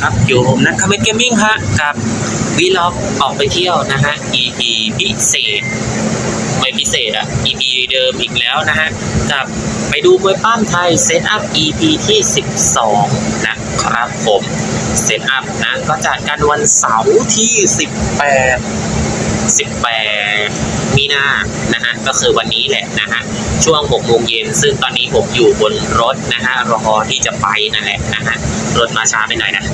ครับอยู่ผมนะคาเมนเกมมิ่งฮะกับวีล็อกออกไปเที่ยวนะฮะ EP พิเศษ ไม่พิเศษอะ EP เดิมอีกแล้วนะฮะ กับไปดูมวยป้ามไทยเซตอัพ EP ที่ 12 นะครับผมเซตอัพนะก็จัดกันวันเสาร์ที่ 18 18 มีนาน ก็คือวันนี้แหละนะฮะช่วง6โมงเย็นซึ่งตอนนี้ผมอยู่บนรถนะฮะรอที่จะไปนั่นแหละนะฮะรถมาช้าไปหน่อยนะ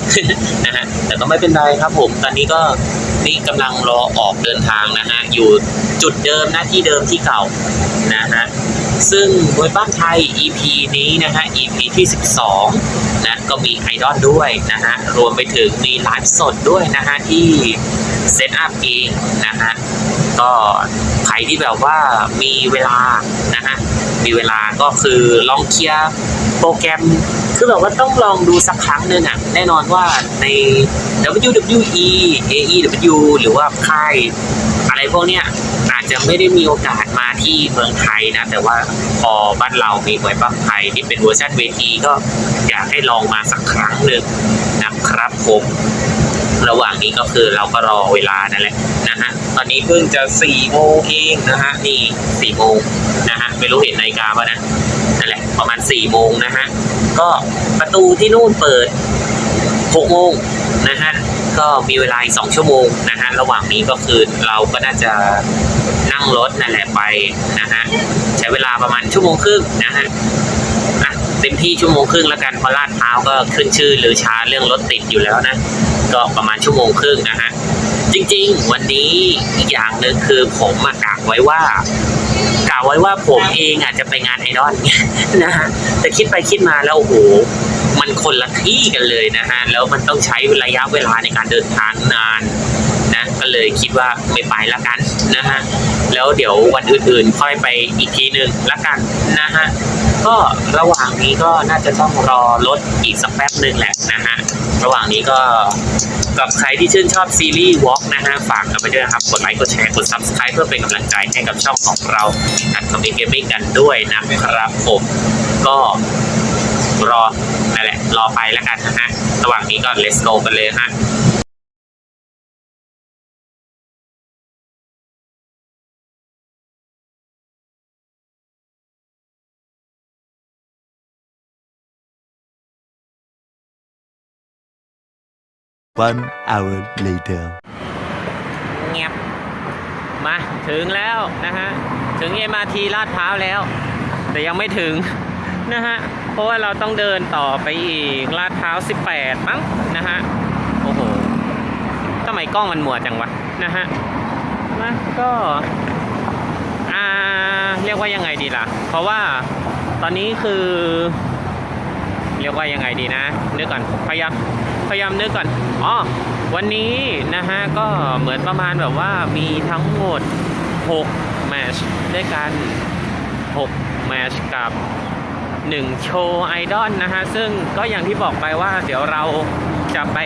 นะฮะแต่ก็ไม่เป็นไรครับผมตอนนี้ก็นี่กำลังรอออกเดินทางนะฮะอยู่จุดเดิมหน้าที่เดิมที่เก่านะฮะซึ่งมวยบ้านไทย EP นี้นะฮะ EP ที่ 12นะก็มีไอดอลด้วยนะฮะรวมไปถึงมีไลฟ์สดด้วยนะฮะที่เซตอัพเองนะฮะ ก็ใครที่แบบว่ามีเวลานะฮะมีเวลาก็คือลองเคลียร์โปรแกรม คือแบบว่าต้องลองดูสักครั้งหนึ่งอะแน่นอนว่าใน WWE AEW หรือว่าค่ายอะไรพวกเนี้ยอาจจะไม่ได้มีโอกาสมาที่เมืองไทยนะ แต่ว่าพอบ้านเรามีมวยปั้มไทยที่เป็นเวอร์ชันเวทีก็อยากให้ลองมาสักครั้งหนึ่งนะครับผม ระหว่างนี้ก็คือเราก็รอเวลานั่นแหละนะฮะ ตอนนี้เพิ่งจะสี่โมงเองนะฮะนี่สี่โมงนะฮะไม่รู้เห็นนาฬิกาป่ะนะนั่นแหละประมาณสี่โมงนะฮะก็ประตูที่นู่นเปิดหกโมงนะฮะก็มีเวลาอีกสองชั่วโมงนะฮะระหว่างนี้ก็คือเราก็น่าจะนั่งรถนั่นแหละไปนะฮะใช้เวลาประมาณชั่วโมงครึ่งนะฮะอะเต็มที่ชั่วโมงครึ่งแล้วกันเพราะลาดพร้าวก็ขึ้นชื่อหรือช้าเรื่องรถติดอยู่แล้วนะ ก็ประมาณชั่วโมงครึ่งนะฮะ จริงๆ วันนี้อีกอย่างหนึ่งคือผมกะไว้ว่ากะไว้ว่าผมเองอาจจะไปงานไอดอลนะฮะแต่คิดไปคิดมาแล้วโอ้โหมันคนละที่กันเลยนะฮะแล้วมันต้องใช้ระยะเวลาในการเดินทางนานนะก็เลยคิดว่าไม่ไปละกันนะฮะแล้วเดี๋ยววันอื่นๆ ค่อยไปอีกทีหนึ่งละกันนะฮะก็ระหว่างนี้ก็น่าจะต้องรอรถอีกสักแป๊บหนึ่งแหละนะฮะ ระหว่างนี้ก็กับใครที่ชื่นชอบซีรีส์วอล์กนะฮะฝากกันไปด้วยนะครับ กดไลค์ กดแชร์ กด Subscribe เพื่อเป็นกำลังใจให้กับช่องของเราอัดคอมเมนต์เกมมิ่งกันด้วยนะครับผมก็รอนั่นแหละ รอไปแล้วกันนะฮะ ระหว่างนี้ก็ let's go กันเลยฮะ One hour later. เงียบมาถึงแล้วนะฮะ ถึง MRT ลาดพร้าวแล้ว แต่ยังไม่ถึงนะฮะ เพราะว่าเราต้องเดินต่อไปอีกลาดพร้าว 18 มั้งนะฮะ โอ้โหทำไมกล้องมันมัวจังวะนะฮะมาก็อ่าเรียกว่ายังไงดีล่ะ เพราะว่าตอนนี้คือ เรียกว่ายังไงดีนะนึกก่อนพยายาม พยายามนึกก่อนอ๋อวันนี้นะฮะก็เหมือนประมาณแบบว่ามีทั้งหมด6แมชด้วยกัน6แมชกับ1โชว์ไอดอลนะฮะ ซึ่งก็อย่างที่บอกไปว่าเดี๋ยวเราจะไป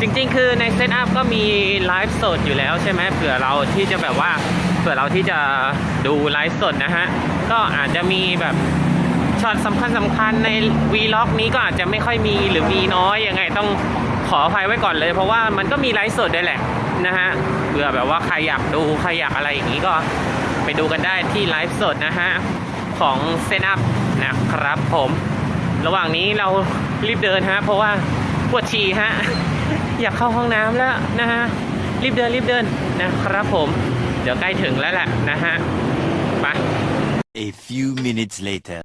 จริงๆ คือในเซตอัพก็มีไลฟ์สดอยู่แล้วใช่ไหมเผื่อเราที่จะแบบว่าเผื่อเราที่จะดูไลฟ์สดนะฮะ ก็อาจจะมีแบบ ช็อตสำคัญสำคัญในวีล็อกนี้ก็อาจจะไม่ค่อยมีหรือมีน้อยยังไงต้องขออภัยไว้ก่อนเลย เพราะว่ามันก็มีไลฟ์สดด้วยแหละนะฮะเผื่อแบบว่าใครอยากดูใครอยากอะไรอย่างนี้ก็ไปดูกันได้ที่ไลฟ์สดนะฮะของเซนอัพนะครับผม ระหว่างนี้เรารีบเดินฮะเพราะว่าปวดฉี่ฮะอยากเข้าห้องน้ำแล้วนะฮะรีบเดินรีบเดินนะครับผม เดี๋ยวใกล้ถึงแล้วแหละนะฮะไป A few minutes later.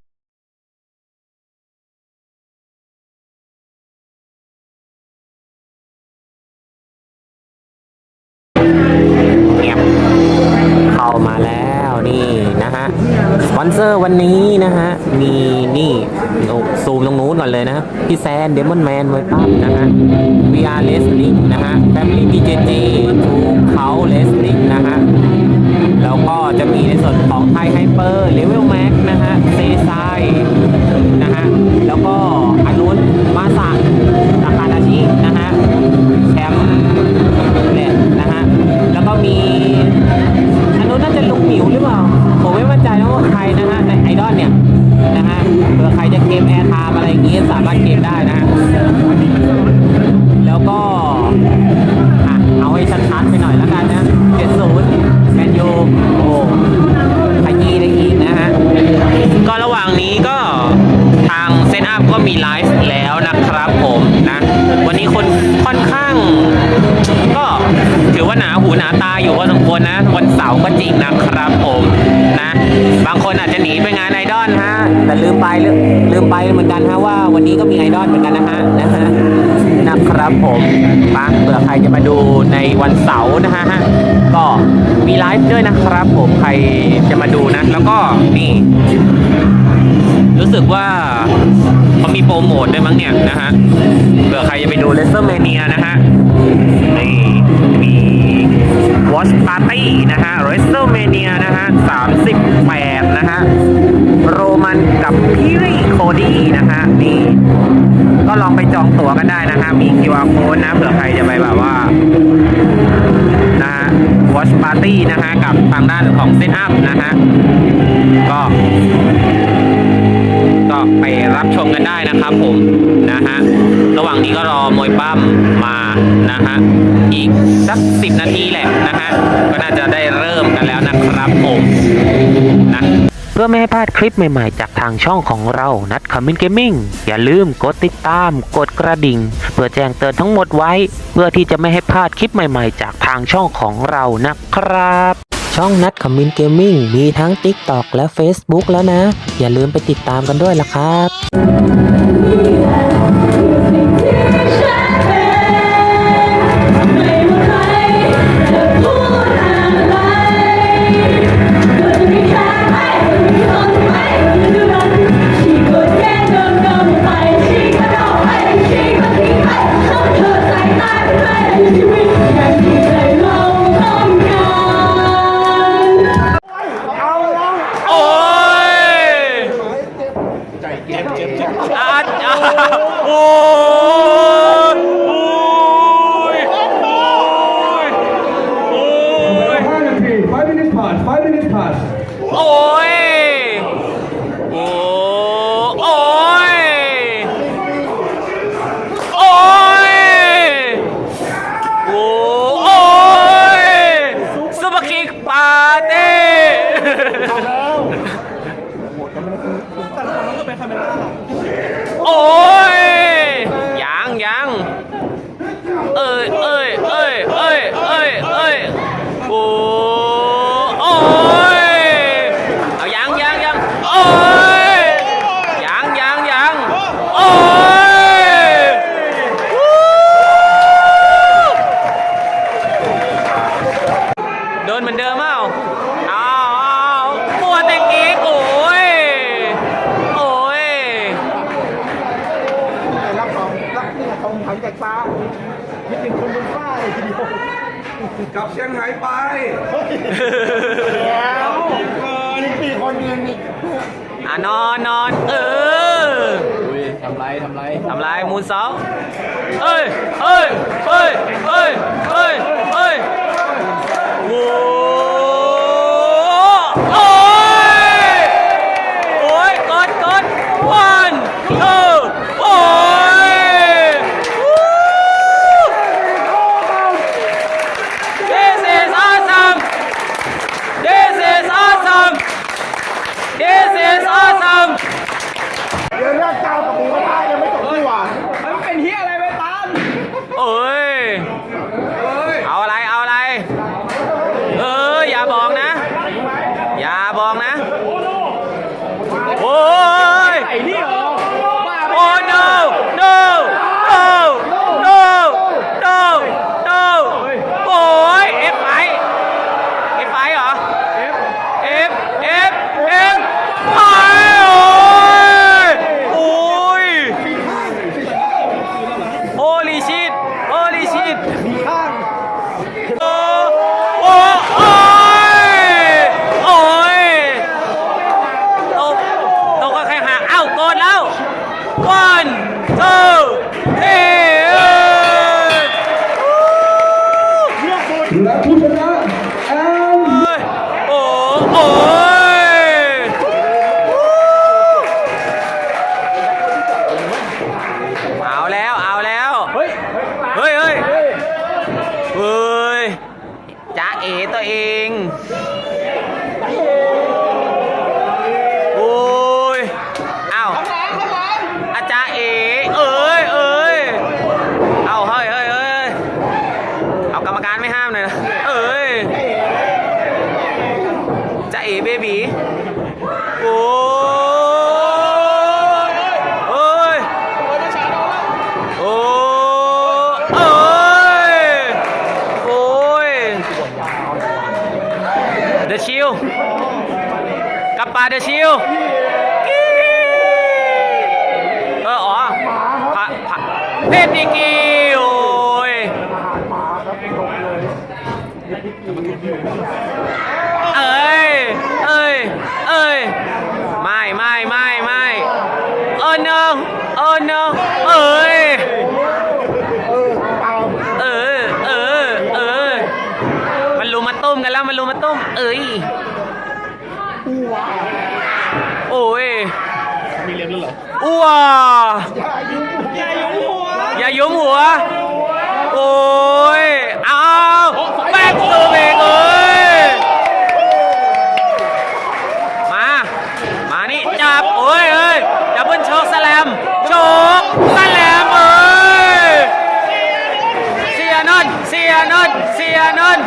มาแล้วนี่นะฮะสปอนเซอร์วันนี้นะฮะมีนี่โอ้ซูมตรงนู้นก่อนเลยนะพี่แซนเดมอนแมนไว้ปั๊บนะฮะ VR Wrestling นะฮะ Family BJJ ทูเขา Wrestling นะฮะ แล้วก็จะมีในส่วนของไทยไฮเปอร์เลเวลแม็ก วันเสาร์ก็จริงนะครับผมนะ บางคนอาจจะหนีไปงานไอดอลฮะแต่ลืมไปลืมลืมไปเหมือนกันฮะว่าวันนี้ก็มีไอดอลเหมือนกันนะฮะนะฮะนะครับผมมาเผื่อใครจะมาดูในวันเสาร์นะฮะก็มีไลฟ์ด้วยนะครับ ผมใครจะมาดูนะ แล้วก็นี่รู้สึกว่าเขามีโปรโมทด้วยมั้งเนี่ยนะฮะเผื่อใครจะไปดูเลสเตอร์เมเนียนะฮะ Watch Party นะฮะ w r e s t l e m a n i a นะฮะ38นะฮะ โรมันกับพีรีโคดี้นะฮะ นี่ ก็ลองไปจองตั๋วกันได้นะฮะ มี QR code นะเผื่อใครจะไปแบบว่า นะฮะ Watch Party นะฮะ กับทางด้านของ Set Up นะฮะ ก็ ไปรับชมกันได้นะครับผมนะฮะระหว่างนี้ก็รอมวยปั้มมานะฮะอีกสักสิบนาทีแหละนะฮะก็น่าจะได้เริ่มกันแล้วนะครับผมนะเพื่อไม่ให้พลาดคลิปใหม่ๆ จากทางช่องของเรา นัดคอมมินเกมมิ่ง อย่าลืมกดติดตาม กดกระดิ่ง เพื่อแจ้งเตือนทั้งหมดไว้ เพื่อที่จะไม่ให้พลาดคลิปใหม่ๆ จากทางช่องของเรานะครับ ช่องนัดคอมมินเกมมิ่งมีทั้ง TikTok และ Facebook แล้วนะ อย่าลืมไปติดตามกันด้วยล่ะครับ อาเอามัวแต่กีกโอ้ย โอ้ย รับของรับเนี่ยของถังจากฟ้าคิดถึงคนบนฟ้าเลยทีเดียวกลับเชียงรายไปแล้วนี่ปีคนเงินอีกอะนอนนอนเออทำไรทำไรทำลายมูลเสาเอ้ยเอ้ยเอ้ยเอ้ยเอ้ยเอ้ยโอ้ เดชิลเอออ๋อพระพระเพชรนิกิโอ้ย วอย่ายุ้มหัว อย่ายุ้มหัว โอ้ย เอาแป๊กเซอร์เบเอ้ย มา มานี่จับ โอ้ยเอ้ยดับบิโชกสแลม โชกสแลมเอ้ย เสียนนเสียนนเสียนน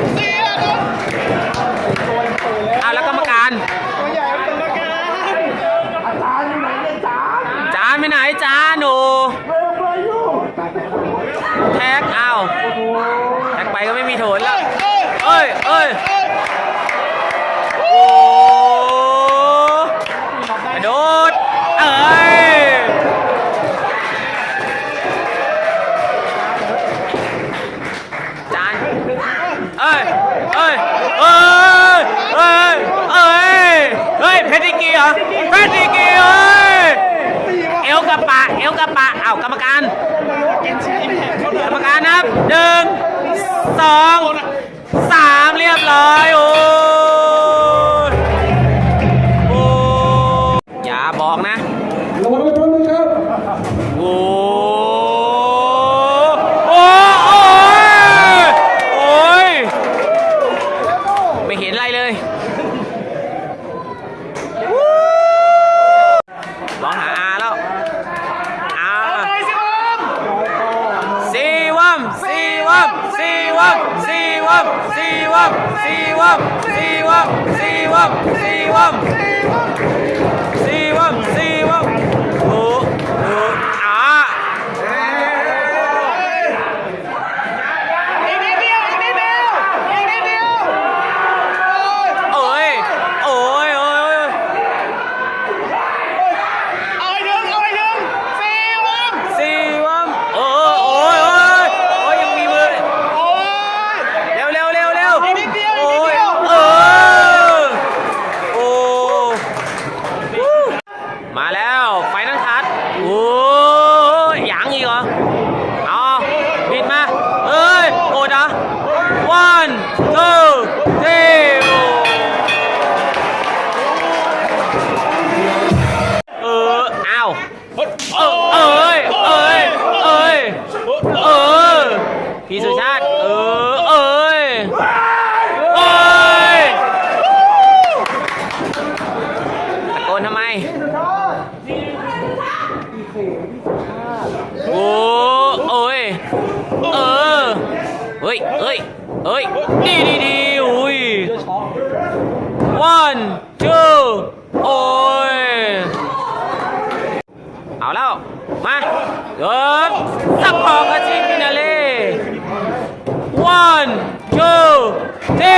ชฟดีกีเหรอเฟชรดีกีเอ้ยเอลกับปะเอลกับปะเอากรรมการกรรมการครับหนึ่งสองสามเรียบร้อยโอ้ ঠিক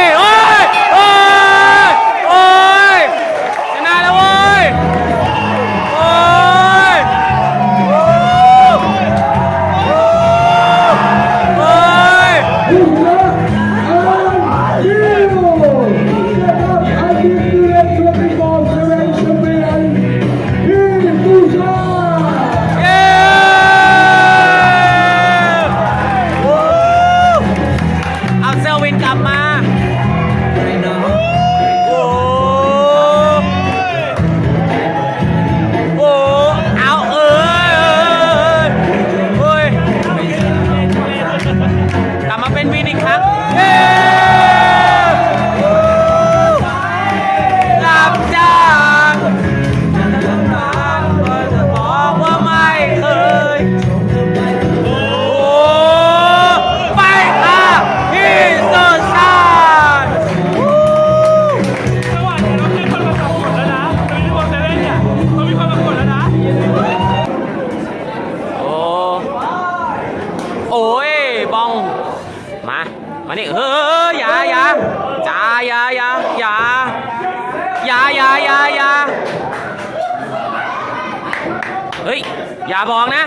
เฮ้ย อย่าบอกนะ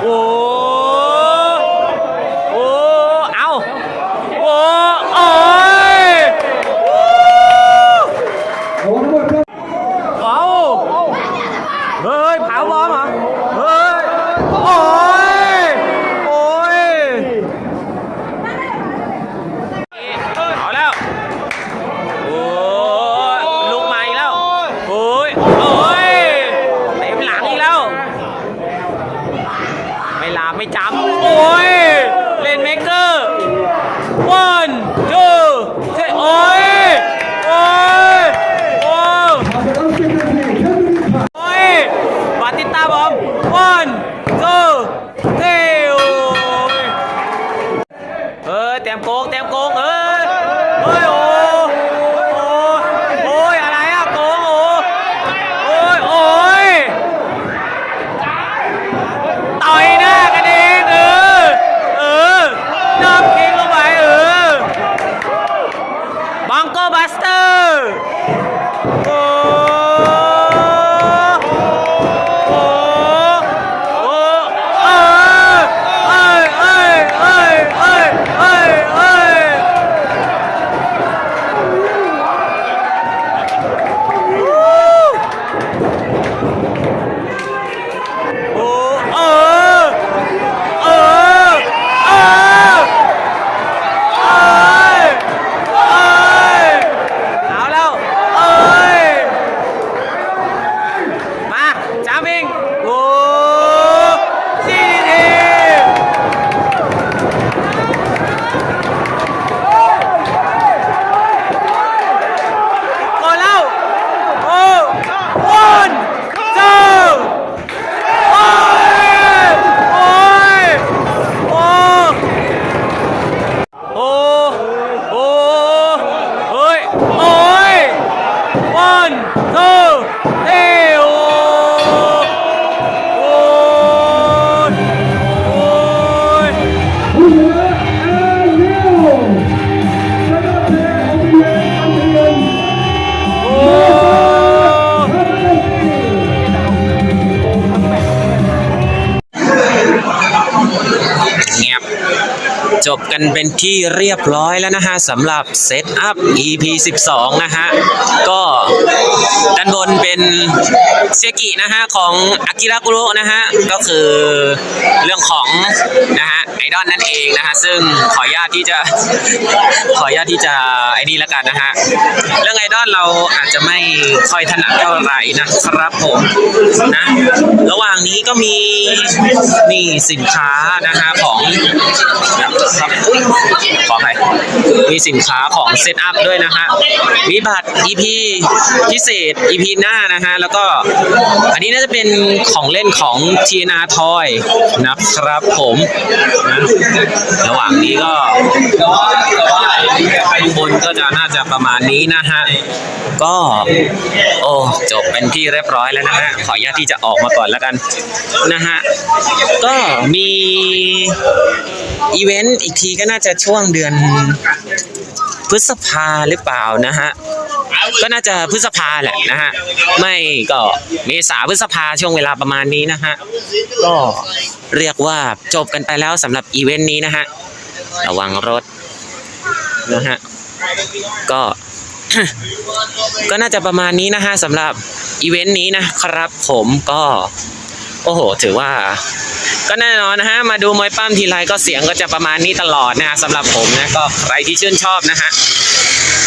โอ้ กันเป็นที่เรียบร้อยแล้วนะฮะสำหรับเซตอัพ EP 12 นะฮะ ก็ด้านบนเป็นเซียกินะฮะ ของอากิระกุโระนะฮะ ก็คือเรื่องของนะฮะ ไอดอลนั่นเองนะฮะซึ่งขออนุญาตที่จะขออนุญาตที่จะไอ้นี่ล้วกันนะฮะเรื่องไอดอลเราอาจจะไม่ค่อยถนัดเท่าไหร่นะครับผมนะระหว่างนี้ก็มีนี่สินค้านะฮะของครับขออภัยมีสินค้าของเซตอัพด้วยนะฮะมีบัตร EP พิเศษ EP หน้านะฮะแล้วก็อันนี้น่าจะเป็นของเล่นของทีนาทอยนะครับผมนะระหว่างนี้ก็ข้างบนก็จะน่าจะประมาณนี้นะฮะก็ โอ้จบเป็นที่เรียบร้อยแล้วนะฮะขออนุญาตที่จะออกมาก่อนแล้วกันนะฮะก็มีอีเวนต์อีกทีก็น่าจะช่วงเดือนพฤษภาหรือเปล่านะฮะ ก็น่าจะพฤษภาแหละนะฮะ ไม่ก็เมษาพฤษภาช่วงเวลาประมาณนี้นะฮะ ก็เรียกว่าจบกันไปแล้วสำหรับอีเวนต์นี้นะฮะ ระวังรถนะฮะ ก็ก็น่าจะประมาณนี้นะฮะสำหรับอีเวนต์นี้นะครับผมก็โอ้โห ถือว่า ก็แน่นอนนะฮะ มาดูมวยปั้มทีไรก็เสียงก็จะประมาณนี้ตลอดนะฮะสำหรับผมนะ ก็ใครที่ชื่นชอบนะฮะ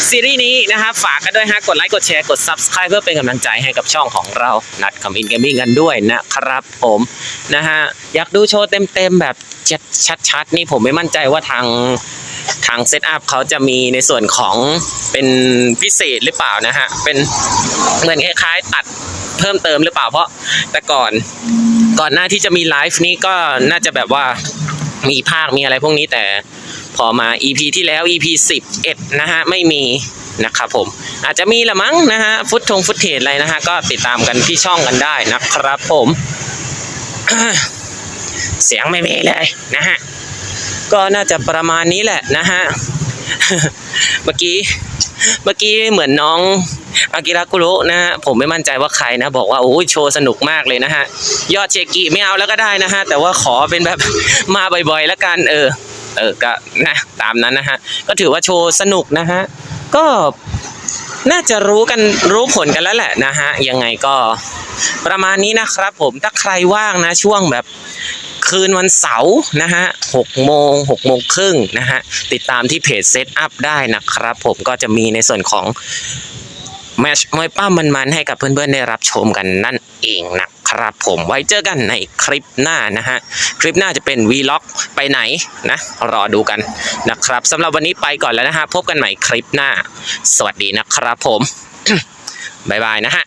ซีรีส์นี้นะครับฝากกันด้วยฮะกดไลค์กดแชร์กด Subscribe เพื่อเป็นกำลังใจให้กับช่องของเรานัดคอมอินเกมมิ่งกันด้วยนะครับผมนะฮะอยากดูโชว์เต็มๆแบบชัดๆนี่ผมไม่มั่นใจว่าทางทางเซตอัพเขาจะมีในส่วนของเป็นพิเศษหรือเปล่านะฮะ เป็นเหมือนคล้ายๆ ตัดเพิ่มเติมหรือเปล่าเพราะแต่ก่อนก่อนหน้าที่จะมีไลฟ์นี้ก็น่าจะแบบว่ามีภาคมีอะไรพวกนี้แต่ พอมา EP ที่แล้ว EP 11 นะฮะ ไม่มีนะครับผม อาจจะมีละมั้งนะฮะ ฟุตทงฟุตเทจอะไรนะฮะ ก็ติดตามกันที่ช่องกันได้นะครับผม เสียงไม่มีเลยนะฮะ ก็น่าจะประมาณนี้แหละนะฮะ เมื่อกี้เมื่อกี้เหมือนน้องอากิระกุโรุนะฮะผมไม่มั่นใจว่าใครนะบอกว่าโอ้ยโชว์สนุกมากเลยนะฮะ ยอดเชกิไม่เอาแล้วก็ได้นะฮะ แต่ว่าขอเป็นแบบมาบ่อยๆแล้วกันเออ เออก็นะตามนั้นนะฮะก็ถือว่าโชว์สนุกนะฮะก็น่าจะรู้กันรู้ผลกันแล้วแหละนะฮะยังไงก็ประมาณนี้นะครับผมถ้าใครว่างนะช่วงแบบคืนวันเสาร์นะฮะหกโมงหกโมงครึ่งนะฮะ ติดตามที่เพจเซตอัพได้นะครับ ผมก็จะมีในส่วนของแมชมวยป้ามันๆให้กับเพื่อนๆได้รับชมกันนั่นเองนะ ครับผมไว้เจอกันในคลิปหน้านะฮะ คลิปหน้าจะเป็นวีล็อกไปไหนนะ รอดูกันนะครับสำหรับวันนี้ไปก่อนแล้วนะฮะ พบกันใหม่คลิปหน้า สวัสดีนะครับผม บ๊ายบายนะฮะ